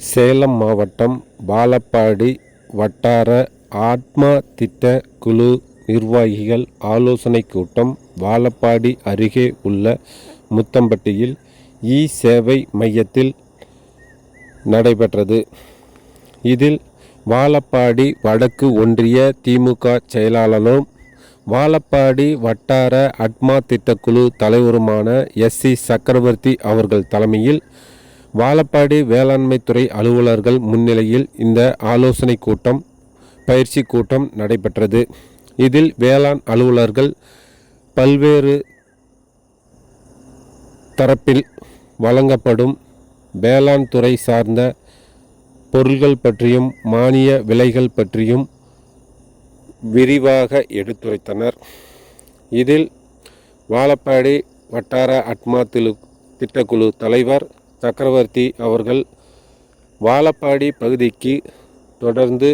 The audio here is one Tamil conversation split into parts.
சேலம் மாவட்டம் வாழப்பாடி வட்டார ஆத்மா திட்ட குழு நிர்வாகிகள் ஆலோசனைக் கூட்டம் வாழப்பாடி அருகே உள்ள முத்தம்பட்டியில் இ சேவை மையத்தில் நடைபெற்றது. இதில் வாழப்பாடி வடக்கு ஒன்றிய திமுக செயலாளரும் வாழப்பாடி வட்டார அட்மா திட்டக்குழு தலைவருமான எஸ் சி சக்கரவர்த்தி அவர்கள் தலைமையில் வாழப்பாடி வேளாண்மைத்துறை அலுவலர்கள் முன்னிலையில் இந்த ஆலோசனை கூட்டம் பயிற்சி கூட்டம் நடைபெற்றது. இதில் வேளாண் அலுவலர்கள் பல்வேறு தரப்பில் வழங்கப்படும் வேளாண் துறை சார்ந்த பொருள்கள் பற்றியும் மானிய விலைகள் பற்றியும் விரிவாக எடுத்துரைத்தனர். இதில் வாழப்பாடி வட்டார அட்மா திரு திட்டக்குழு தலைவர் சக்கரவர்த்தி அவர்கள் வாழப்பாடி பகுதிக்கு தொடர்ந்து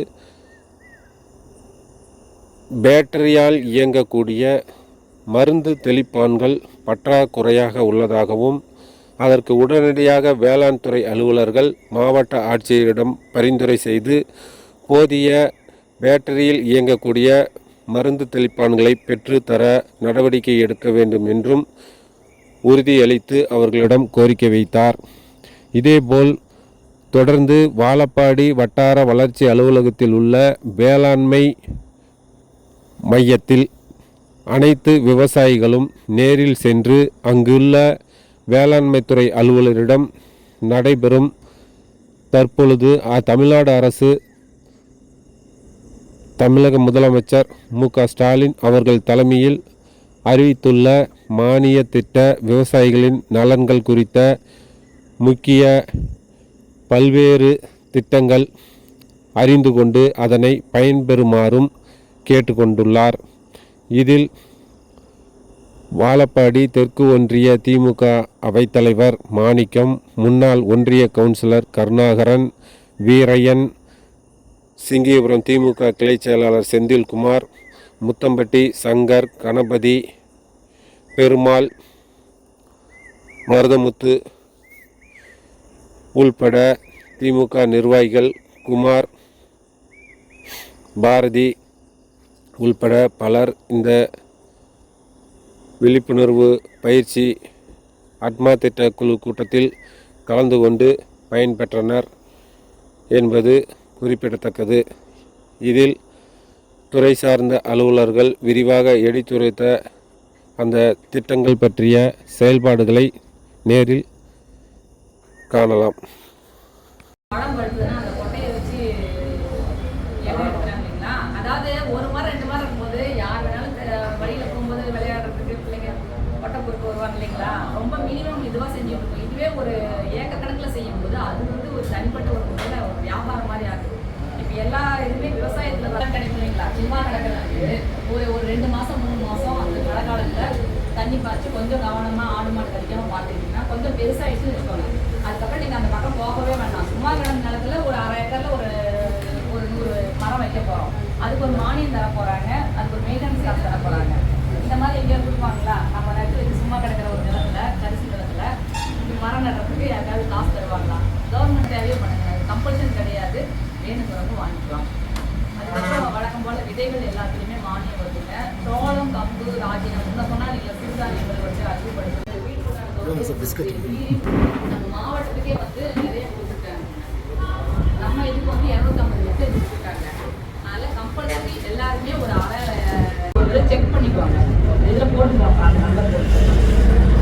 பேட்டரியால் இயங்கக்கூடிய மருந்து தெளிப்பான்கள் பற்றாக்குறையாக உள்ளதாகவும் அதற்கு உடனடியாக வேளாண் துறை அலுவலர்கள் மாவட்ட ஆட்சியரிடம் பரிந்துரை செய்து போதிய பேட்டரியில் இயங்கக்கூடிய மருந்து தெளிப்பான்களை பெற்றுத்தர நடவடிக்கை எடுக்க வேண்டும் என்றும் உறுதியளித்து அவர்களிடம் கோரிக்கை வைத்தார். இதேபோல் தொடர்ந்து வாழப்பாடி வட்டார வளர்ச்சி அலுவலகத்தில் உள்ள வேளாண்மை மையத்தில் அனைத்து விவசாயிகளும் நேரில் சென்று அங்குள்ள வேளாண்மைத்துறை அலுவலரிடம் நடைபெறும் தற்பொழுது தமிழ்நாடு அரசு தமிழக முதலமைச்சர் மு க ஸ்டாலின் அவர்கள் தலைமையில் அறிவித்துள்ள மானிய திட்ட விவசாயிகளின் நலன்கள் குறித்த முக்கிய பல்வேறு திட்டங்கள் அறிந்து கொண்டு அதனை பயன்பெறுமாறும் கேட்டுக்கொண்டுள்ளார். இதில் வாழப்பாடி தெற்கு ஒன்றிய திமுக அவைத்தலைவர் மாணிக்கம் முன்னாள் ஒன்றிய கவுன்சிலர் கருணாகரன் வீரையன் சிங்கியபுரம் திமுக கிளை செயலாளர் செந்தில்குமார் முத்தம்பட்டி சங்கர் கணபதி பெருமாள் மருதமுத்து உள்பட திமுக நிர்வாகிகள் குமார் பாரதி உள்பட பலர் இந்த விழிப்புணர்வு பயிற்சி அட்மா திட்ட குழு கூட்டத்தில் கலந்து கொண்டு பயன்பெற்றனர் என்பது குறிப்பிடத்தக்கது. இதில் துறை சார்ந்த அலுவலர்கள் விரிவாக எடுத்துரைத்த அந்த திட்டங்கள் பற்றிய செயல்பாடுகளை நேரில் காணலாம். வச்சு அதாவது ஒரு ரெண்டு யார் போகும்போது விளையாடுறதுக்கு இதுவாக செய்யும்போது அது வந்து ஒரு தனிப்பட்ட ஒரு வியாபாரம் இப்போ எல்லா இதுவுமே விவசாயத்தில் தான் கிடைக்கும் இல்லைங்களா? சும்மா கிடக்கிறது ஒரு ஒரு ரெண்டு மாதம் மூணு காலத்தில் தண்ணி பாய்ச்சி கொஞ்சம் கவனமாக ஆடு மாடு கடிக்காமல் பார்த்துக்கிட்டீங்கன்னா கொஞ்சம் பெருசாகிடுச்சுன்னு வச்சுக்கோங்க. அதுக்கப்புறம் நீங்கள் அந்த பக்கம் போகவே வேண்டாம். சும்மா கிடந்த நிலத்தில் ஒரு அரை ஏக்கரில் ஒரு ஒரு நூறு மரம் வைக்க போகிறோம் அதுக்கு ஒரு மானியம் தர போகிறாங்க அதுக்கு ஒரு மெயின்டெனன்ஸ் காசு தர போகிறாங்க இந்த மாதிரி எங்கேயாவது கொடுப்பாங்களா? நம்ம நட்டு சும்மா கிடக்கிற ஒரு நிலத்தில் கரிசி நிலத்தில் இப்படி மரம் நடுறதுக்கு யாருக்காவது காசு தருவாங்களா? கவர்மெண்ட் தேவையே பண்ணுங்க. கம்பல்ஷன் கிடையாது. வேணுங்கிறவங்க வாங்கிக்கலாம். அதுக்கப்புறம் வழக்கம் போல விதைகள் எல்லாத்தையும் சோளம் கம்பு நம்ம முன்ன சொன்னா நீங்க சிறுதானியங்கள் வச்சு அறிவுப்படுத்து நம்ம மாவட்டத்துக்கே வந்து நிறைய கொடுத்துருக்காங்க. நம்ம இதுக்கு வந்து இரநூத்தம்பது லிட்டர் கொடுத்துருக்காங்க. அதனால கம்பல்சரி எல்லாருமே ஒரு அரை செக் பண்ணிக்குவாங்க. இதில் போட்டுருவாங்க அந்த நம்பர் போட்டு.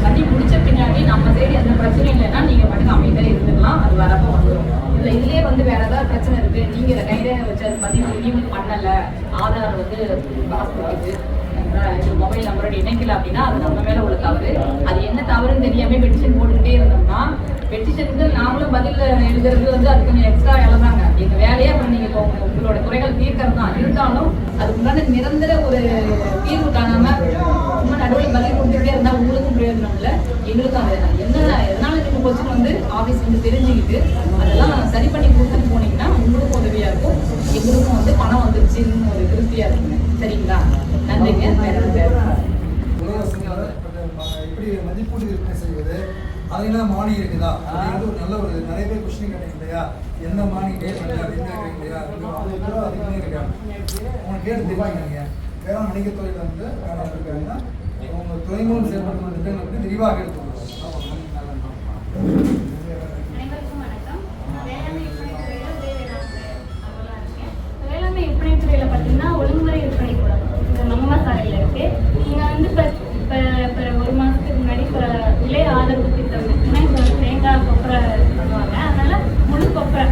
பண்ணி முடிச்ச பின்னாடி நம்ம சைடு எந்த பிரச்சனையும் இல்லைன்னா நீங்கள் பாட்டுக்கு அமைதியாக இருந்துக்கலாம் அது வரப்போ வந்துடும் இல்லை இதுலேயே வந்து வேற ஏதாவது பிரச்சனை இருக்கு நீங்கள் இதை கையில வச்சு அது பதிவு ரினியூ பண்ணலை. ஆதார் வந்து பாஸ் இருக்குது மொபைல் நம்பரோட இணைக்கல அப்படின்னா அது நம்ம மேல உள்ள தவறு. அது என்ன தவறுன்னு தெரியாம பெட்டிஷன் போட்டுக்கிட்டே இருந்தோம்னா பெட்டிஷனுக்கு நாமளும் பதில் எழுதுறது வந்து அதுக்கு கொஞ்சம் எக்ஸ்ட்ரா எழுதாங்க எங்க வேலையே அப்புறம் நீங்க இப்போ உங்களோட குறைகள் தீர்க்கறது தான். இருந்தாலும் அதுக்கு முன்னாடி நிரந்தர ஒரு தீர்வு காணாம சும்மா நடுவில் பதில் கொடுத்துட்டே இருந்தா உங்களுக்கும் பிரயோஜனம் இல்லை எங்களுக்கும் அது என்ன எதனால கொஸ்டின் வந்து ஆஃபீஸ் வந்து தெரிஞ்சுக்கிட்டு அதெல்லாம் சரி பண்ணி கொடுத்துட்டு போனீங்கன்னா உங்களுக்கும் உதவியா இருக்கும். எங்களுக்கும் வந்து பணம் வந்துருச்சுன்னு ஒரு திருப்தியா இருக்குங்க. சரிங்களா? நன்றிங்க. எப்படி மதிப்பீடு விற்பனை செய்வது? அதுக்கெல்லாம் மானியம் இருக்குதா? அப்படிங்கிறது ஒரு நல்ல ஒரு நிறைய பேர் கொஸ்டின் கேட்டீங்க இல்லையா? எந்த மானியம் கேட்கல அப்படின்னு கேட்குறீங்க இல்லையா? ஐம்பது பேர் அதுக்குமே இருக்காங்க. உங்களுக்கு கேட்டு தெரிஞ்சுக்கங்க வேற வணிக துறையில் வந்து இருக்காங்கன்னா உங்க துறை மூலம் செயல்படுத்தும் திட்டங்களை ஒழுங்குமுறை விற்பனை கூடம் இது நம்ம சாலையில் இருக்கு. இங்க வந்து இப்போ இப்போ இப்போ ஒரு மாதத்துக்கு முன்னாடி இப்போ விலை ஆதரவு திட்டம் ஏன்னா இப்போ தேங்காய் கொப்பரை பண்ணுவாங்க. அதனால முழு கொப்பரை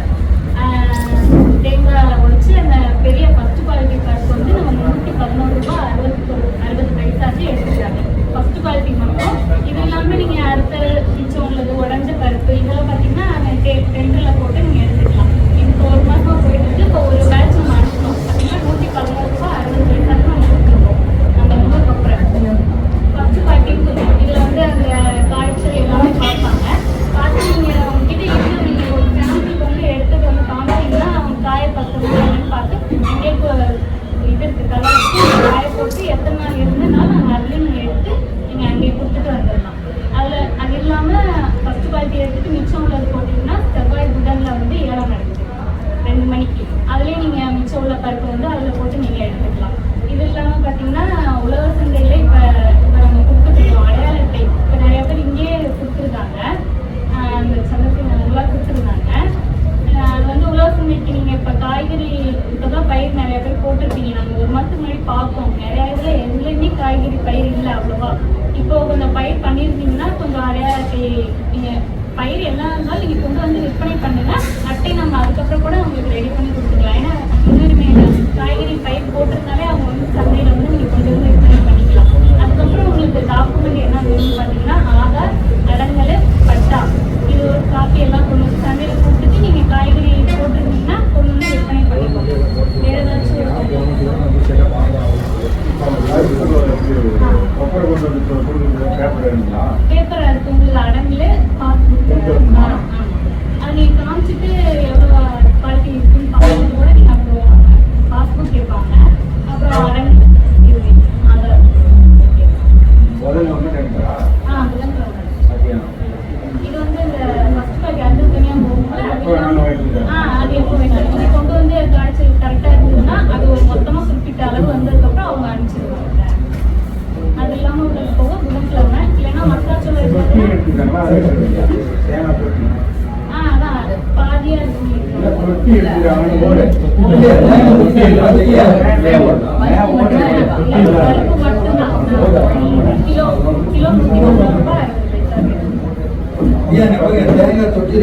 தேங்காய் தொட்டி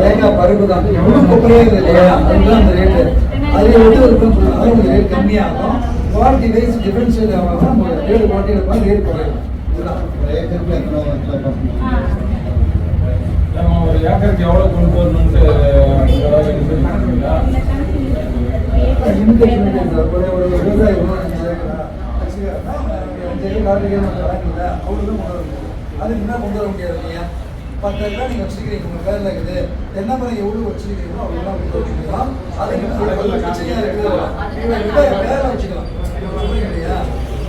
தேங்காய் பருப்பு தான் எவ்வளவு குப்பையே இருக்குது இல்லையா அதுதான் அந்த ரேட்டு அதுல வந்து ஒரு கொஞ்சம் சொல்லுவாங்க ரேட் கம்மியாகும் குவாலிட்டி வைஸ் ரேட் குவாலிட்டி இருக்கும் ரேட் குறையும் ஒரு ஏக்கருக்கு எவ்வளவு கொண்டு வரணும்னு லிமிடேஷன் ஒரு ஒரு விவசாயி கொண்டு வர அதுக்கு என்ன கொண்டு வர முடியாது இல்லையா? பத்து ஏக்கரா நீங்கள் வச்சிருக்கீங்க, உங்க பேர்ல இருக்குது. எவ்வளவு வச்சிருக்கீங்களோ அவ்வளவுதான் கொண்டு வர அதுக்கு இருக்குது? பேரை வச்சுக்கலாம். இல்லையா?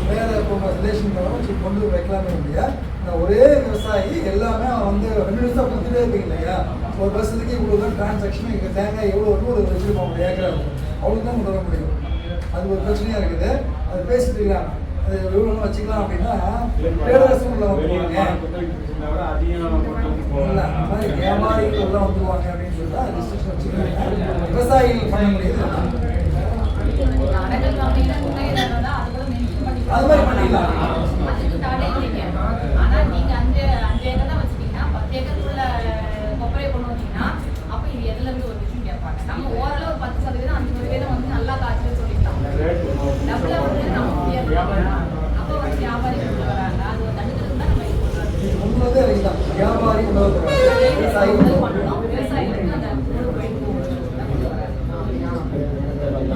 வேற இப்போ ரிலேஷன் வச்சு கொண்டு வைக்கலாமே இல்லையா? நான் ஒரே விவசாயி எல்லாமே அவன் வந்து ரெண்டு நிமிஷம் கொடுத்துட்டே இருப்பீங்க இல்லையா? ஒரு வருஷத்துக்கு இவ்வளோ தான் டிரான்சாக்ஷன் இங்கே தேங்காய் எவ்வளோ வருமோ ஒரு வச்சிருப்போம் ஒரு ஏக்கரா அவ்வளோ தான் கொண்டு வர முடியும். அது ஒரு பிரச்சனையா இருக்குது. அது பேசிட்டு இருக்காங்க. அது எவ்வளோ வச்சுக்கலாம் அப்படின்னா ட்ரேடர்ஸும் உள்ள வந்துருவாங்க வியாபாரிகள் உள்ள வந்துருவாங்க அப்படின்னு சொல்லிட்டு அது restriction வச்சுக்கிறாங்க. விவசாயிகள் பண்ண முடியுது அடங்கல் வாங்கினா முன்னே இருந்தா அது கூட மென்ஷன் பண்ணிக்கலாம். அது மாதிரி பண்ணிடலாம். ஆனா நீங்க அஞ்சு அஞ்சு ஏக்கர் தான் பத்து இது நம்ம ஓரளவு பத்து சதவீதம், வந்து நல்லா டபுளா வந்து நம்ம அது ஒரு வியாபாரி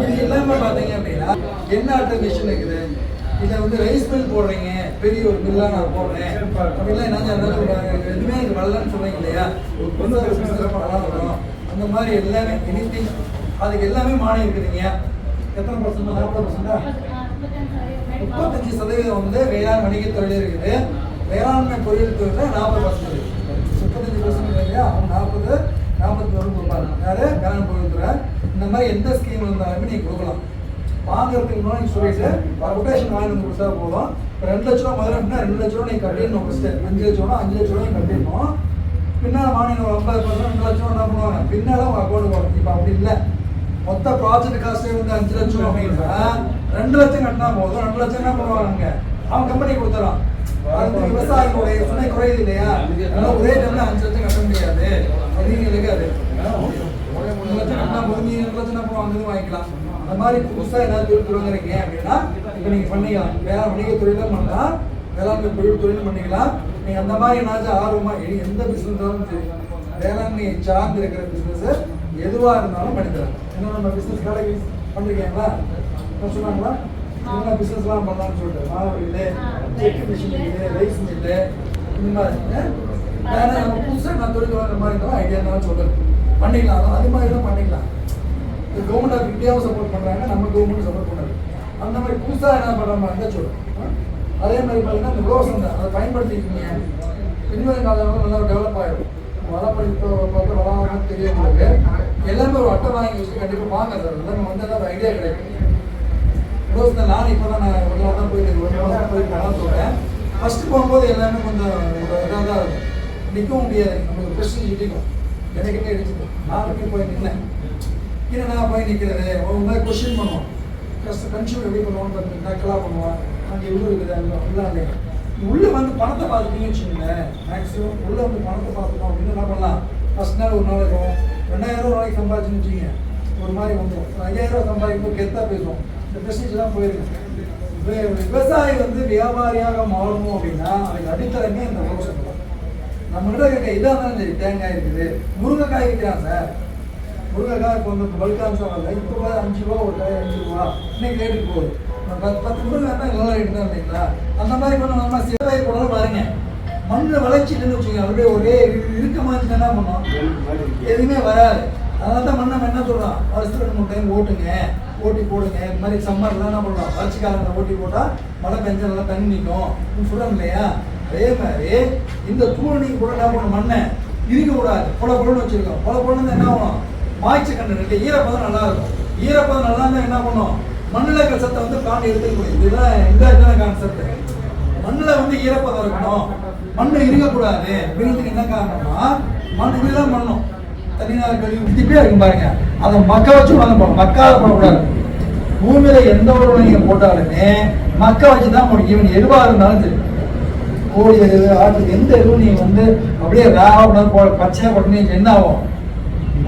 இது எல்லாமே பார்த்தீங்க அப்படின்னா என்ன ஆட்டோமேஷன் இருக்குது? இதை வந்து ரைஸ் மில் போடுறீங்க. பெரிய ஒரு மில்லாக நான் போடுறேன். அப்படிலாம் என்ன என்ன சொல்கிறாங்க எதுவுமே எனக்கு வரலன்னு சொல்றீங்க இல்லையா? ஒரு வரும் அந்த மாதிரி எல்லாமே எனிதிங் அதுக்கு எல்லாமே மானியம் இருக்குதுங்க எத்தனை பர்சன்ட் நாற்பது பர்சன்டா முப்பத்தஞ்சு சதவீதம் வந்து வேளாண் வணிகத் தொழில் இருக்குது. வேளாண்மை பொருள் தொழில் நாற்பது பர்சன்ட் இல்லையா? அவன் நாற்பது நாற்பத்தி ஒரு கொடுப்பாங்க யாரு? வேளாண் பொருள்துறை இந்த மாதிரி எந்த ஸ்கீம் இருந்தாலுமே நீங்கள் கொடுக்கலாம். வாங்குறதுக்கு முன்னாடி சொல்லிட்டு கொட்டேஷன் வாங்கி வந்து கொடுத்தா போதும். இப்போ ரெண்டு லட்ச ரூபா முதல்ல அப்படின்னா ரெண்டு லட்ச ரூபா கட்டிடணும் ஃபஸ்ட்டு அஞ்சு லட்ச ரூபா அஞ்சு லட்ச ரூபா கட்டிடணும். பின்னால் மாநிலம் ஒரு ஐம்பது பர்சன்ட் ரெண்டு லட்ச ரூபா என்ன பண்ணுவாங்க? பின்னால் உங்கள் அக்கௌண்ட் வரும் இப்போ அப்படி இல்லை. மொத்த ப்ராஜெக்ட் காஸ்ட்டே வந்து அஞ்சு லட்சம் அப்படின்னா ரெண்டு லட்சம் கட்டினா போதும். ரெண்டு லட்சம் என்ன பண்ணுவாங்க? அவன் கம்பெனி கொடுத்துறான் அது வந்து விவசாயிகளுடைய சுமை குறையுது இல்லையா? அதனால ஒரே டைம்ல அஞ்சு லட்சம் கட்ட முடியாது. அப்படின்னு இருக்காது. ஒரே மூணு லட்சம் கட்டினா போதும். நீ ரெண்டு லட்சம் என்ன பண்ணுவாங்க வாங்கிக்கலாம். அந்த மாதிரி புதுசாக ஏதாவது தொழில் தொடங்குறீங்க அப்படின்னா இப்போ நீங்கள் பண்ணிக்கலாம் வேற வணிக தொழிலும் பண்ணலாம். வேளாண்மை தொழில் தொழிலும் பண்ணிக்கலாம். நீங்கள் அந்த மாதிரி என்னாச்சும் ஆர்வமாக இனி எந்த பிஸ்னஸ் இருந்தாலும் சரி வேளாண்மை சார்ந்து இருக்கிற பிஸ்னஸ் எதுவாக இருந்தாலும் பண்ணிக்கலாம். இன்னும் நம்ம பிஸ்னஸ் கடைக்கு பண்ணிருக்கீங்களா? சொன்னாங்களா? என்ன பிஸ்னஸ்லாம் பண்ணலாம்னு சொல்லிட்டு. மாவு இல்லை செக்கு மிஷின் இல்லை ரைஸ் மில்லு இந்த மாதிரி. வேற நம்ம புதுசாக நான் தொழில் வர மாதிரி இருந்தாலும் ஐடியா இருந்தாலும் சொல்கிறேன் பண்ணிக்கலாம். அது மாதிரி தான் இந்த கவர்மெண்ட் ஆஃப் இந்தியாவும் சப்போர்ட் பண்ணுறாங்க நம்ம கவர்மெண்ட் சப்போர்ட் பண்ணுறாங்க அந்த மாதிரி புதுசாக என்ன பண்ணுறாங்க அந்த இருந்தால் அதே மாதிரி பார்த்தீங்கன்னா இந்த ரோஸ் தான். அதை பயன்படுத்திக்கிங்க. பின்வரும் காலங்களும் நல்லா டெவலப் ஆகிடும் வளப்படிப்பு பார்த்து வளமாக தெரியும் உங்களுக்கு எல்லாமே ஒரு அட்டை வாங்கி வச்சு கண்டிப்பாக வாங்க சார். எல்லாமே வந்து ஏதாவது ஐடியா கிடைக்கும். ரோஸ் தான் நான் இப்போ தான் நான் ஒரு நாள் தான் போயிட்டு ஒரு நாள் தான் போயிட்டு நான் சொல்கிறேன் ஃபஸ்ட்டு போகும்போது எல்லாமே கொஞ்சம் இதாக தான் இருக்கும். நிற்கவும் முடியாது. நம்மளுக்கு பிரச்சனை இடிக்கும். எனக்குமே இடிச்சுது நானுமே போய் நின்னேன். இல்லை நான் போய் நிற்கிறது ஒரு மாதிரி கொஸ்டின் பண்ணுவோம் கஷ்ட கன்சியூமர் எப்படி பண்ணுவோம்னு பார்த்து நக்கலாக பண்ணுவான். அங்கே இவ்வளோ இருக்குது அங்கே அப்படிலாம் உள்ளே வந்து பணத்தை பார்த்துட்டீங்கன்னு வச்சுக்கோங்களேன். மேக்ஸிமம் உள்ளே வந்து பணத்தை பார்த்துட்டோம் அப்படின்னு என்ன பண்ணலாம்? ஃபஸ்ட் நாள் ஒரு நாள் இருக்கும். ரெண்டாயிரம் ரூபா நாளைக்கு சம்பாதிச்சுன்னு வச்சுக்கோங்க. ஒரு மாதிரி வந்துடும் ஒரு ஐயாயிரம் ரூபா சம்பாதிக்கும் கெத்தாக பேசுவோம். இந்த மெசேஜ் தான் போயிருக்கு. விவசாயி வந்து வியாபாரியாக மாறணும் அப்படின்னா அதுக்கு அடித்தளமே இந்த விவசாயம் நம்மகிட்ட நம்ம இருக்க இதாக இருந்தாலும் சரி. தேங்காய் இருக்குது. முருங்கைக்காய் விற்கிறான் சார். முருங்கைக்காய் இப்போ வந்து பல்கான் சாப்பிடல இப்போ கூட அஞ்சு ரூபா ஒரு காய் அஞ்சு ரூபா. இன்னைக்கு ரேட்டுக்கு போகுது. பத்து பத்து முருங்கைக்காய் தான் நல்ல ரேட்டு தான் இல்லைங்களா? அந்த மாதிரி பண்ண நம்ம சேவை கூட பாருங்க. மண்ணில் வளர்ச்சின்னு வச்சுக்கோங்க. அப்படியே ஒரே இரு- இறுக்கமா இருந்துச்சுன்னா என்ன பண்ணோம். எதுவுமே வராது. அதனால தான் மண்ணை என்ன சொல்கிறோம் வருஷத்துக்கு ரெண்டு மூணு டைம் ஓட்டுங்க. ஓட்டி போடுங்க. இந்த மாதிரி சம்மர்லாம் என்ன பண்ணுறோம் வறட்சி காலத்தில் ஓட்டி போட்டால் மழை பெஞ்சா நல்லா தண்ணி நிற்கும். சொல்கிறாங்க இல்லையா? அதே மாதிரி இந்த தூள் நீங்கள் கூட என்ன பண்ணணும் மண்ணை இருக்கக்கூடாது பொல பொலன்னு வச்சுருக்கோம். பொல பொலன்னு என்ன ஆகும்? மாய்ச்சி கண்டு இருக்கு ஈரப்பதம் நல்லா இருக்கும் ஈரப்பதம் நல்லா இருந்தால் என்ன பண்ணும்? மண்ணில் இருக்கிற சத்தை வந்து காண்டு எடுத்துக்கணும் இதுதான் இந்த இதுதான் கான்செப்ட் மண்ணில் வந்து ஈரப்பதம் இருக்கணும். மண் இருக்கக்கூடாது அப்படிங்கிறதுக்கு என்ன காரணம்னா மண் இதுதான் பண்ணணும் தனியார் கழிவு திப்பியா இருக்கும் பாருங்க. அதை மக்க வச்சு வாங்க போகணும் மக்காத போடக்கூடாது. பூமியில எந்த ஒரு நீங்கள் போட்டாலுமே மக்க வச்சு தான் போடணும். ஈவன் எதுவாக இருந்தாலும் சரி. கோழி எருவு ஆட்டுக்கு எந்த எருவும் நீங்கள் வந்து அப்படியே ராவ போட பச்சையாக போட்டு என்ன ஆகும்?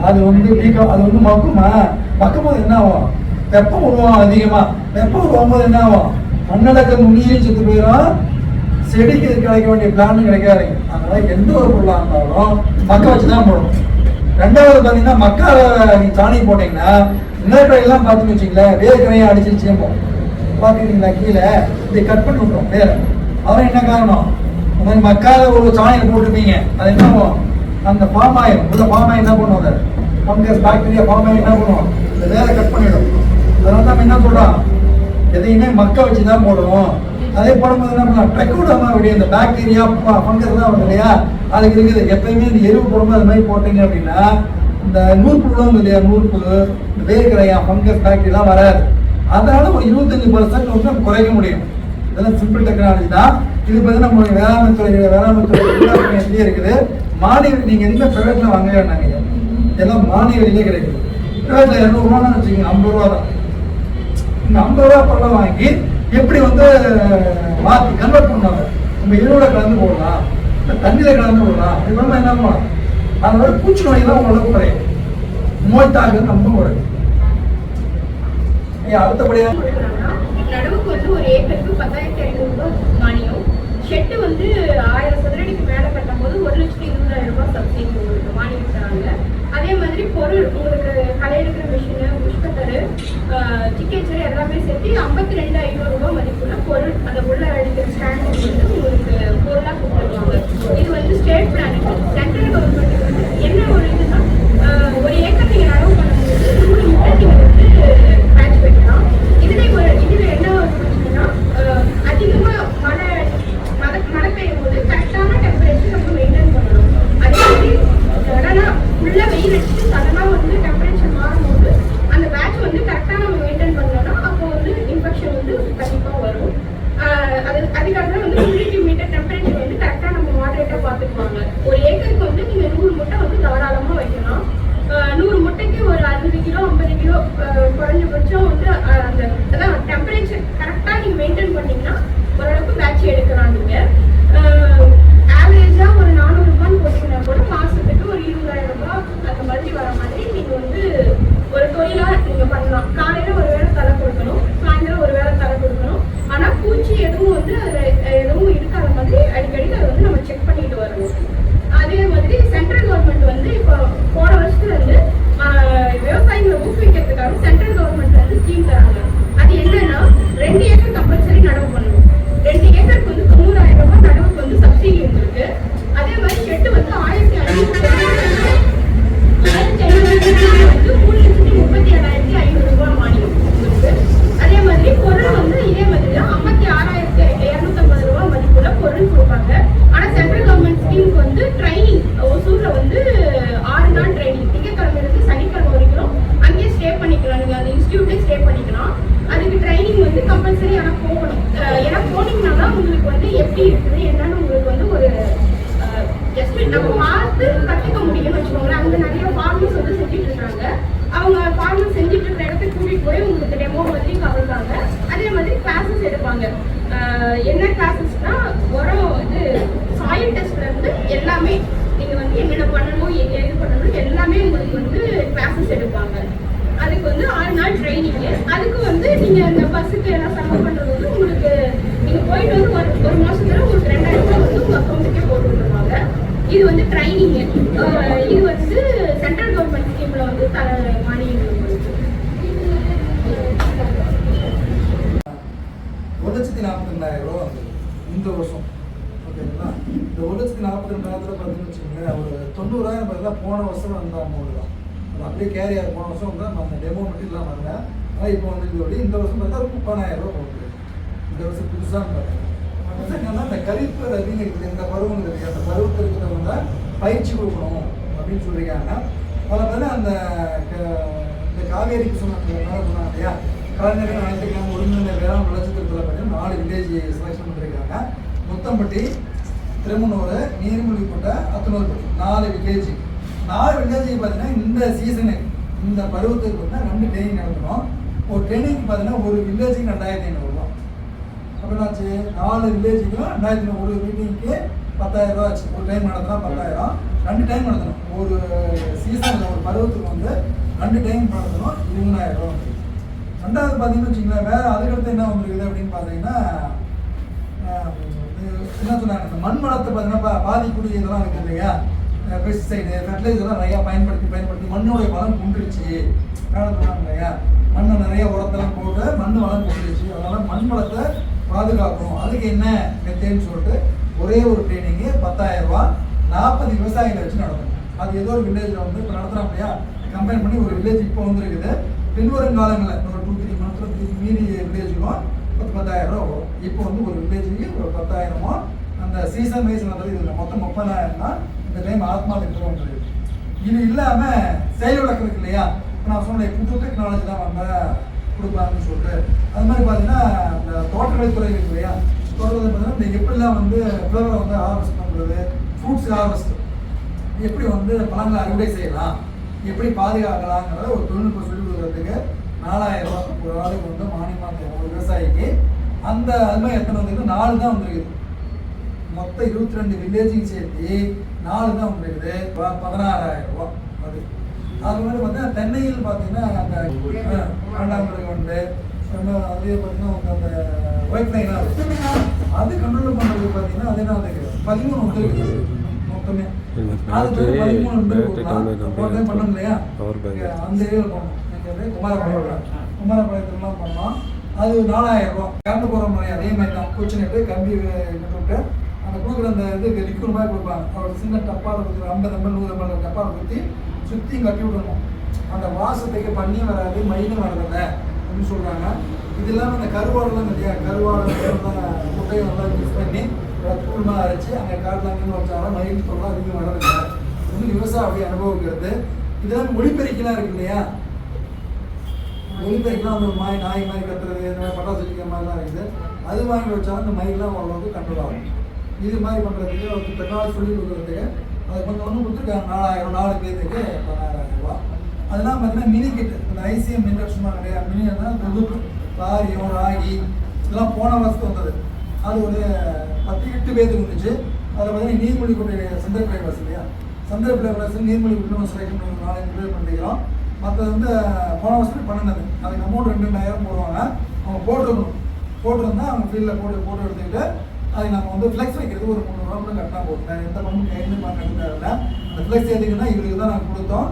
அது வந்து வீக்கம் அது வந்து மக்குமா? மக்கும் போது என்ன ஆகும்? வெப்பம் உருவாகும் அதிகமா. வெப்பம் உருவாகும் போது என்ன ஆகும்? மண்ணடக்க நுண்ணியும் செத்து போயிடும். செடிக்கு கிடைக்க வேண்டிய பிளான் கிடைக்காது அதனால எந்த ஒரு பொருளாக இருந்தாலும் மக்க வச்சு தான் போடணும். ரெண்டாவது பார்த்தீங்கன்னா மக்கால நீ சாணி போட்டீங்கன்னா நிலக்கடையெல்லாம் பார்த்துன்னு வச்சிங்களேன் வேர்க்கனையை அடிச்சு சேப்போம் பார்த்துக்கிட்டீங்களா? கீழே இதை கட் பண்ணி விட்டுரும் வேற அதான் என்ன காரணம்? அந்த மாதிரி மக்கால ஒரு சாணியில் போட்டுருப்பீங்க. அது என்ன ஆகும்? அந்த பாம் ஆயில் உள்ள பாம் ஆயில் என்ன பண்ணும் அதை? ஃபங்கஸ் பாக்டீரியா பாம் ஆயில் என்ன பண்ணுவோம் இந்த வேலை கட் பண்ணிடும். அதனால நம்ம என்ன சொல்கிறோம் எதையுமே மக்க வச்சு தான் போடணும். அதே போடும்போது என்ன பண்ணலாம்? ட்ரெக்கூடாம அப்படியே இந்த பாக்டீரியா ஃபங்கஸ் தான் வருது இல்லையா? அதுக்கு இருக்குது. எப்பயுமே இந்த எருவு போடும்போது அது மாதிரி போட்டீங்க அப்படின்னா இந்த நூற்புழு வந்து இல்லையா? நூற்புழு இந்த வேர்க்கிறையா ஃபங்கஸ் பாக்டீரியா வராது. அதனால ஒரு இருபத்தஞ்சு பர்சன்ட் வந்து நம்ம குறைக்க முடியும். இதெல்லாம் சிம்பிள் டெக்னாலஜி தான். இது பார்த்தீங்கன்னா நம்மளுடைய வேளாண்மை துறை வேளாண்மை துறை இருக்குது. மானிய நீங்க எதுவுமே பிரைவேட்ல வாங்க வேண்டாங்க எல்லாம் மானிய விலையிலே கிடைக்குது பிரைவேட்ல இரநூறுவான்னு வச்சுக்கோங்க ஐம்பது ரூபா தான். இந்த ஐம்பது ரூபா பழம் வாங்கி எப்படி வந்து மாற்றி கன்வெர்ட் பண்ணாங்க நம்ம இருளோட கலந்து போடலாம் இல்ல தண்ணியில கலந்து போடலாம் இது மாதிரி என்ன பண்ணலாம் அதனால பூச்சி நோய் தான் உங்களுக்கு குறையும். நோய் தாக்கம் நம்ம குறையும். ஐயா, அடுத்தபடியா? நடவுக்கு வந்து ஒரு ஏக்கருக்கு பத்தாயிரத்தி ஐநூறு ரூபாய் மானியம். ஷெட்டு வந்து ஆயிரம் சதுரடிக்கு மேலே கட்டும்போது ஒரு லட்சத்தி இருபதாயிரம் ரூபாய் சப்சிடி உங்களுக்கு மானியம் தராங்க அதே மாதிரி பொருள் உங்களுக்கு களை எடுக்கிற மிஷினு புஷ்கத்தரு டிக்கெட்ஸரு எல்லாமே சேர்த்து ஐம்பத்தி ரெண்டு ஐநூறு ரூபாய் மதிப்புள்ள பொருள் அந்த உள்ள அடிக்கிற ஸ்டாண்ட் வந்து உங்களுக்கு பொருளாக கொடுத்துருவாங்க. இது வந்து ஸ்டேட் பிளானுக்கு சென்ட்ரல் கவர்மெண்ட்டுக்கு வந்து என்ன ஒரு இதுனா ஒரு ஏக்கர் நீங்க நடவு பண்ணும்போது நூறு மீட்டர் நீங்க வந்து பேட்ச் வைக்கலாம் இதுல ஒரு இதுல என்ன ஒரு பிரச்சனைனா அதிகமாக மழை No, no, no. Central government வந்து ஸ்கீம் தராங்க. அது என்னன்னா ரெண்டு ஏக்கர் கம்பல்சரி நடவு பண்ணணும். டெமோ மாதிரி காமிப்பாங்க. அதே மாதிரி கிளாஸஸ் எடுப்பாங்க. என்ன கிளாஸஸ்னா உரம் இது சாயில் டெஸ்ட்ல இருந்து எல்லாமே நீங்க வந்து என்னென்ன பண்ணணும் எ- எது பண்ணணும் எல்லாமே உங்களுக்கு வந்து கிளாஸஸ் எடுப்பாங்க. அதுக்கு வந்து ஆறு நாள் ட்ரைனிங்கு அதுக்கு வந்து நீங்க அந்த பஸ்ஸுக்கு எல்லாம் செலவு பண்ணுறது வந்து உங்களுக்கு நீங்க போயிட்டு வந்து ஒரு ஒரு மாசத்துல உங்களுக்கு ரெண்டாயிரம் ரூபாய் வந்து உங்க அக்கௌண்ட்டுக்கே போட்டு விட்டுருவாங்க. இது வந்து ட்ரைனிங்கு இது வந்து சென்ட்ரல் கவர்மெண்ட் ஸ்கீம்ல வந்து தர மானியங்கள் உங்களுக்கு ஒரு லட்சத்தி நாற்பத்தி ரெண்டாயிரம் ரூபா வந்தது? இந்த வருஷம். ஓகேங்களா? இந்த ஒரு லட்சத்தி நாற்பத்தி ரெண்டாயிரத்துல பார்த்தீங்கன்னு வச்சுக்கோங்களேன் ஒரு தொண்ணூறாயிரம் பார்த்தீங்கன்னா போன வருஷம் வந்த அமௌண்ட் தான் அது அப்படியே கேரி ஆகிற போன வருஷம் வந்து நம்ம அந்த டெமோ மட்டும் இல்லாமல் ஆனால் இப்போ வந்து இந்த வருஷம் பார்த்தா முப்பதாயிரம் ரூபா போகுது. இந்த வருஷம் புதுசாக பார்த்தேன் என்னன்னா இந்த கழிப்பு ரவின்னு இருக்குது. இந்த பருவம் இருக்குது. அந்த பருவத்தில் இருக்கிறவங்க பயிற்சி கொடுக்கணும் அப்படின்னு சொல்லியிருக்காங்க. அதில் பார்த்தீங்கன்னா அந்த க- இந்த காவேரிக்கு சொன்னாங்க சொன்னாங்க இல்லையா? கலைஞர்கள் அனைத்துக்கலாம் ஒருங்கிணைந்த வேளாண் வளர்ச்சித்திட்டத்தில் பார்த்தீங்கன்னா நாலு வில்லேஜ் செலெக்ஷன் பண்ணிருக்காங்க. முத்தம்பட்டி திருமணூர் நீர்மொழிப்பட்ட அத்தனூர்பட்டி நாலு வில்லேஜ். நாலு வில்லேஜ் பார்த்தீங்கன்னா இந்த சீசனு இந்த பருவத்துக்கு பார்த்தீங்கன்னா ரெண்டு ட்ரைனிங் நடத்தணும் ஒரு ட்ரைனிங் பார்த்தீங்கன்னா ஒரு வில்லேஜுக்கு ரெண்டாயிரத்தி ஐநூறுரூவா அப்போ என்னாச்சு? நாலு வில்லேஜுக்கும் ரெண்டாயிரத்தி ஒரு மீட்டிங்க்கு பத்தாயிரம் ரூபா ஆச்சு. ஒரு டைம் நடத்தினா பத்தாயிரம். ரெண்டு டைம் நடத்தணும். ஒரு சீசனில் ஒரு பருவத்துக்கு வந்து ரெண்டு டைம் நடத்தணும். இருபதாயிரம் ரூபா. ரெண்டாவது பார்த்தீங்கன்னு வச்சுங்களேன் வேறு அதுக்கடுத்து என்ன வந்துருக்குது அப்படின்னு பார்த்தீங்கன்னா என்ன சொன்னாங்க? இந்த மண் வளத்தை பார்த்தீங்கன்னா பாதிக்கூடிய இதெல்லாம் இருக்குது இல்லையா? பெஸ்டிசைடு ஃபெர்டிலைசர்லாம் நிறையா பயன்படுத்தி பயன்படுத்தி மண்ணுடைய வளம் குன்றுச்சு வேலை சொன்னாங்க இல்லையா? மண்ணை நிறைய உரத்தெல்லாம் போட்டு மண் வளம் குன்றுச்சு அதனால் மண் வளத்தை பாதுகாக்கணும். அதுக்கு என்ன மெத்தேன்னு சொல்லிட்டு ஒரே ஒரு ட்ரைனிங்கு பத்தாயிரம் ரூபா நாற்பது விவசாயிகளை வச்சு நடக்கும் அது ஏதோ ஒரு வில்லேஜில் வந்து இப்போ நடத்துகிறோம் இல்லையா? கம்பைன் பண்ணி ஒரு வில்லேஜ் இப்போ வந்துருக்குது. பின்வரும் காலங்களில் ஒரு டூ மீறி வில்லேஜுக்கும் பத்து பத்தாயிரம் ரூபா வரும். இப்போ வந்து ஒரு வில்லேஜுக்கு ஒரு பத்தாயிரமோ அந்த சீசன் வைஸ் வந்து இதில் மொத்தம் முப்பதாயிரம் தான் இந்த டைம் ஆத்மா திட்டம் இது இல்லாமல் செயல் விளக்கம் இருக்கு இல்லையா? இப்போ நான் சொன்னேன் புது டெக்னாலஜி தான் வந்த கொடுப்பாங்கன்னு சொல்லிட்டு. அது மாதிரி பார்த்தீங்கன்னா இந்த தோட்டக்கலைத்துறை இருக்கு இல்லையா? தோட்டக்கலை பார்த்தீங்கன்னா இந்த எப்படிலாம் வந்து ஃப்ளவரை வந்து ஹார்வெஸ்ட் பண்ணுறது ஃப்ரூட்ஸ் ஹார்வெஸ்ட் எப்படி வந்து பழங்களை அறுவடை செய்யலாம் எப்படி பாதுகாக்கலாங்கிறத ஒரு தொழில்நுட்பம் சொல்லி கொடுக்குறதுக்கு நாலாயிரம் ரூபாய் ஒரு ஆளுக்கு வந்து மானியமாக தரும் ஒரு விவசாயிக்கு அந்த அது மாதிரி எத்தனை வந்திருக்கு நாலு தான் வந்திருக்குது. மொத்தம் இருபத்தி ரெண்டு வில்லேஜையும் சேர்த்து நாலு தான் வந்திருக்குது. பதினாறாயிரம் ரூபாய். அது. அது மாதிரி பார்த்தீங்கன்னா தென்னையில் பார்த்தீங்கன்னா அந்த வந்து அப்புறமா அதே பார்த்தீங்கன்னா அந்த ஒயிட் லைனாக அது கண்ட்ரோல் பண்ணுறது பார்த்தீங்கன்னா அது அதுக்கு பதிமூணு வந்துருக்குது. மொத்தமே. இந்த அது பதிமூணு வந்து பண்ணோம் இல்லையா அந்த ஏரியாவில் போனோம் எங்கே குமாரபாளையம் குமாரபாளையத்துலாம் பண்ணோம் அது நாலாயிரம் ரூபா. கரண்ட் போகிற மாதிரி அதே மாதிரி தான். கூச்சினிட்டு கம்பி விட்டு அந்த கொடுக்குற அந்த இது லிக்விட் மாதிரி கொடுப்பாங்க. ஒரு சின்ன டப்பாவில் கொடுத்து ஐம்பது எம்எல் நூறு எம்எல் டப்பாவில் ஊற்றி சுற்றி கட்டி விடணும். அந்த வாசத்துக்கு பண்ணியும் வராது மயிலும் வராதில்ல அப்படின்னு சொல்கிறாங்க இது இல்லாமல் அந்த கருவாடெல்லாம் இல்லையா? கருவாடை முட்டையை நல்லா யூஸ் பண்ணி தூள்மாக அரைச்சி அங்கே காட்டில் அங்கே வச்சாலும் மயில் தொல்லாம் அதிகம் வரதில்லை வந்து விவசாயம் அப்படி அனுபவிக்கிறது இதெல்லாம் ஒளிப்பெருக்கிலாம் இருக்கு இல்லையா? ஒளிப்பெருக்கிலாம் வந்து மாய் நாய் மாதிரி கத்துறது இந்த மாதிரி பட்டாசு வைக்கிற மாதிரிலாம் இருக்குது அது வாங்கி வச்சாலும் இந்த மைக்லாம் ஓரளவுக்கு கண்ட்ரோல் ஆகும் இது மாதிரி பண்ணுறதுக்கு ஒரு டெக்னாலஜி சொல்லி கொடுக்குறதுக்கு அது கொஞ்சம் ஒன்று கொடுத்துருக்காங்க நாலாயிரம் நாலு பேர்த்துக்கு பதினாயிரம் ரூபா அதெல்லாம் பார்த்தீங்கன்னா மினி கிட் இந்த ஐசிஎம் இன்டக்ஷன் கிடையாது மினினா தொகுப்பு காரியம் ராகி இதெல்லாம் போன வருஷத்து வந்தது அது ஒரு பத்து எட்டு பேருக்கு இருந்துச்சு அதில் பார்த்தீங்கன்னா நீர்மொழி கொண்டு சந்திர வசதியா இல்லையா வசதி நீர்மொழி குடும்ப செலக்ஷன் ஒரு நாலஞ்சு பேர் பண்ணிக்கிறோம் மற்றது வந்து போன வருஷத்துக்கு பண்ணினது அதுக்கு அமௌண்ட் ரெண்டு ரெண்டாயிரம் போடுவாங்க. அவங்க போட்டுருக்கணும். போட்டிருந்தா அவங்க ஃபீல்டில் போட்டு போட்டு எடுத்துக்கிட்டு அது நம்ம வந்து ஃப்ளெக்ஸ் வைக்கிறது ஒரு முந்நூறுரூவா கூட கட்டினா போதும். வேறு எந்த பணமும் கைந்து கட்ட தேவையில்ல அந்த ஃப்ளெக்ஸ் எதுக்குன்னா இவருக்கு தான் நாங்கள் கொடுத்தோம்.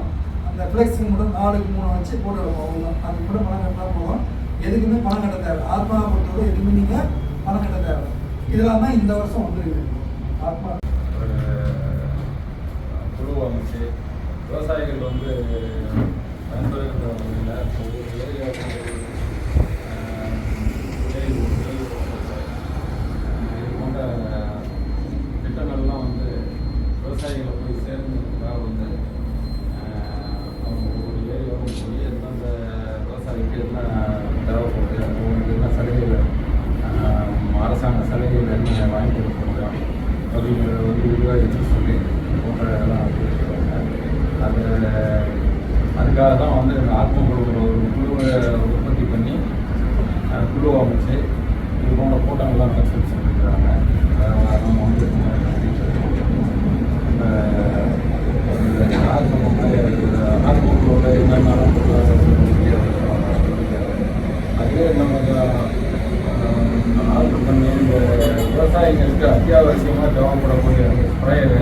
அந்த ஃப்ளெக்ஸுக்கு மட்டும் நாலுக்கு மூணு வச்சு போட்டு எடுப்போம். அவ்வளோதான் அதுக்கு மட்டும் பணம் கட்டினா போதும். எதுக்குமே பணம் கட்ட தேவை ஆத்மா பொறுத்தவரை எதுவுமே நீங்கள் பணம் கட்ட தேவை இதெல்லாம் தான் இந்த வருஷம் வந்துருக்குது. ஆத்மா. குழு அமைச்சு விவசாயிகள் வந்து பயன்படுகின்ற வகையில் ஒவ்வொரு ஏரியாவுக்கும் இது போன்ற திட்டங்கள்லாம் வந்து விவசாயிகளை போய் சேர்ந்ததுக்காக வந்து அவங்க ஒவ்வொரு ஏரியாவும் போய் எந்தெந்த விவசாயிக்கு என்ன தேவைப்படுது அவங்களுக்கு என்ன சலுகைகள் அரசாங்க சலுகைகள் என்ன வாங்கி கொடுக்க அப்படிங்கிறத வந்து விரிவாகிட்டு சொல்லி போன்ற இதெல்லாம் அது அதுக்காக தான் வந்து இந்த ஆத்ம குழுங்கிற ஒரு குழுவை உற்பத்தி பண்ணி குழு அமைச்சு இது போன்ற கூட்டங்கள்லாம் நடத்தி வச்சுருக்காங்க நம்ம வந்து ஆத்ம குழுவோட என்னென்ன அதே நம்ம ஆர்டர் பண்ணி இந்த விவசாயிகளுக்கு அத்தியாவசியமாக தேவைப்படக்கூடிய ஸ்ப்ரேயரு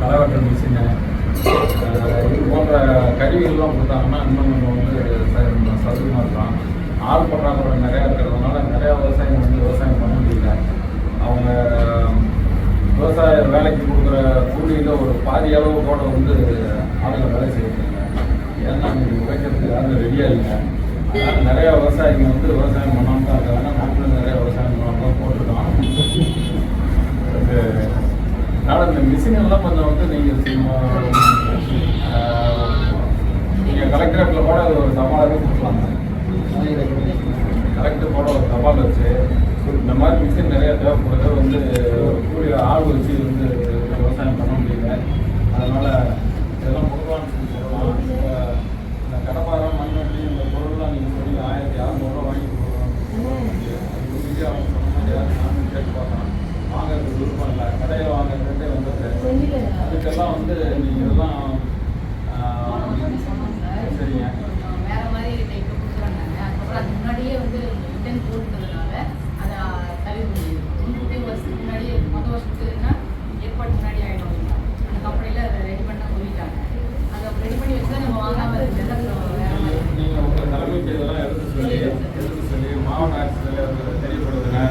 களவெட்டல் மிஷினு இது போன்ற கருவிகள்லாம் கொடுத்தாங்கன்னா இன்னும் கொஞ்சம் வந்து ச- இருக்கலாம். ஆள் பற்றாக்குறை நிறையா இருக்கிறது நிறையா விவசாயிகள் வந்து விவசாயம் பண்ண முடியல அவங்க விவசாய வேலைக்கு கொடுக்குற கூலியில் ஒரு பாதி அளவு கூட வந்து ஆளுங்க வேலை செய்யறதில்ல ஏன்னா இன்னைக்கு உழைக்கிறதுக்கு யாரும் ரெடியாக இல்லை அதனால் நிறையா விவசாயிங்க வந்து விவசாயம் பண்ணாமல் தான் இருக்காங்க நாட்டில் நிறையா விவசாயம் பண்ணாமல் தான் போட்டுருக்கோம் அது அதனால் இந்த மிஷின் எல்லாம் கொஞ்சம் வந்து நீங்கள் நீங்கள் கலெக்டரேட்டில் கூட அது ஒரு சவாலாகவே கொடுக்கலாம் கலெக்டர் கூட ஒரு சவால் வச்சு இந்த மாதிரி மிஷின் நிறைய தேவைப்படுது வந்து கூலி ஆள் வச்சு வந்து விவசாயம் பண்ண முடியல அதனால் இதெல்லாம் கொடுக்கலாம்னு சொல்லி சொல்லலாம் இப்ப இந்த கடப்பாரம் மண்வெட்டி இந்த பொருள்லாம் நீங்கள் சொல்லி ஆயிரத்தி அறநூறுவா வாங்கி கொடுக்குறோம் அது உறுதியா அவங்க சொன்ன மாதிரி கேட்டு பார்க்கலாம் வாங்குறதுக்கு விருப்பம் இல்லை. கடையில் வாங்குறதுக்கே வந்து அதுக்கெல்லாம் வந்து நீங்கள் இதெல்லாம் ஆஹ், சொன்னோம் சார் சரிங்க கொஞ்சம் வேற மாதிரி டைப்ல கொடுக்குறாங்க அதுக்கப்புறம் அது முன்னாடியே வந்து ரிட்டர்ன் போட்டுறதுனால அதை தவிர முடியுது முன்கூட்டியே வருஷத்துக்கு முன்னாடியே மொதல் வருஷத்துக்குன்னா ஏற்பாடு முன்னாடி ஆகிடும் அந்த கம்பெனியில் அதை ரெடி பண்ண சொல்லிட்டாங்க அதை ரெடி பண்ணி வச்சு தான் நம்ம வாங்காமல் இருக்கிறது அப்புறம் வேற மாதிரி நீங்க உங்க தலைமைக்கு இதெல்லாம் எடுத்து சொல்லி எடுத்து சொல்லி மாவட்ட ஆட்சியர் வந்து தெரியப்படுதுங்க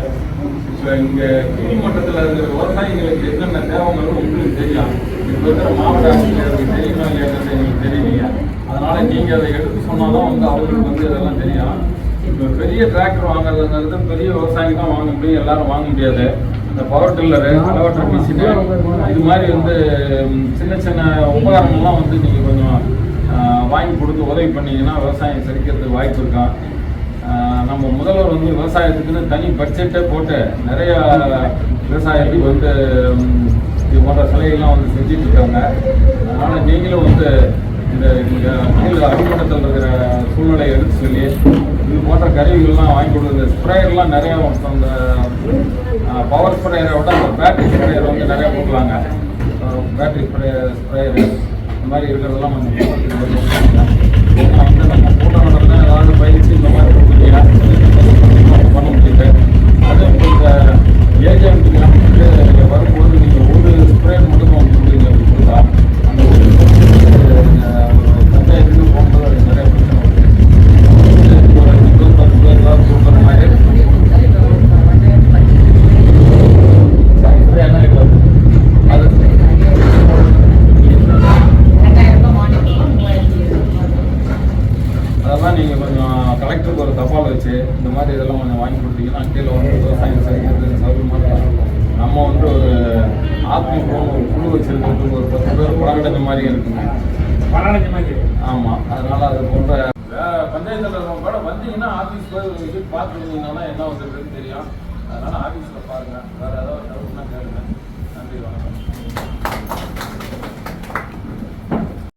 இப்போ இங்க கீழ் மட்டத்தில் இருக்கிற விவசாயிகளுக்கு என்னென்ன தேவைங்களும் உங்களுக்கு தெரியும் இப்போ இருக்கிற மாவட்ட ஆட்சியருக்கு தெரியுமா இல்லையாங்கிறது எங்களுக்கு தெரியலைங்க அதனால நீங்க அதை எடுத்து சொன்னாதான் வந்து அவங்களுக்கு வந்து இதெல்லாம் தெரியும். இப்போ பெரிய டிராக்டர் வாங்குறதுங்கிறது பெரிய விவசாயி தான் வாங்க முடியும் எல்லாரும் வாங்க முடியாது. இந்த பவர் டில்லரு கலவட்ட மிஷினு இது மாதிரி வந்து சின்ன சின்ன உபகரணங்கள்லாம் வந்து நீங்கள் கொஞ்சம் வாங்கி கொடுத்து உதவி பண்ணீங்கன்னா விவசாயம் செழிக்கிறதுக்கு வாய்ப்பு இருக்கான் நம்ம முதல்வர் வந்து விவசாயத்துக்குன்னு தனி பட்ஜெட்டே போட்டு நிறைய விவசாயத்துக்கு வந்து இது போன்ற சிலையெல்லாம் வந்து செஞ்சுட்டு இருக்காங்க அதனால் நீங்களும் வந்து இந்த இங்கே அடிமட்டத்தில் இருக்கிற சூழ்நிலையை எடுத்து சொல்லி இது போன்ற கருவிகள்லாம் வாங்கி கொடுக்குறது. ஸ்ப்ரேயர்லாம் நிறையா அந்த பவர் ஸ்ப்ரேயரை விட அந்த பேட்டரி ஸ்ப்ரேயர் வந்து நிறையா கொடுக்கலாங்க. பேட்டரி ஸ்ப்ரேயர் ஸ்ப்ரேயரு இந்த மாதிரி இருக்கிறதெல்லாம் கொஞ்சம் வந்து நம்ம கூட்டம் நடந்தா ஏதாவது பயிற்சி இந்த மாதிரி கொடுத்தீங்கன்னா பண்ண அதே அது இந்த வரும்போது நீங்கள் ஒரு ஸ்ப்ரே மட்டும்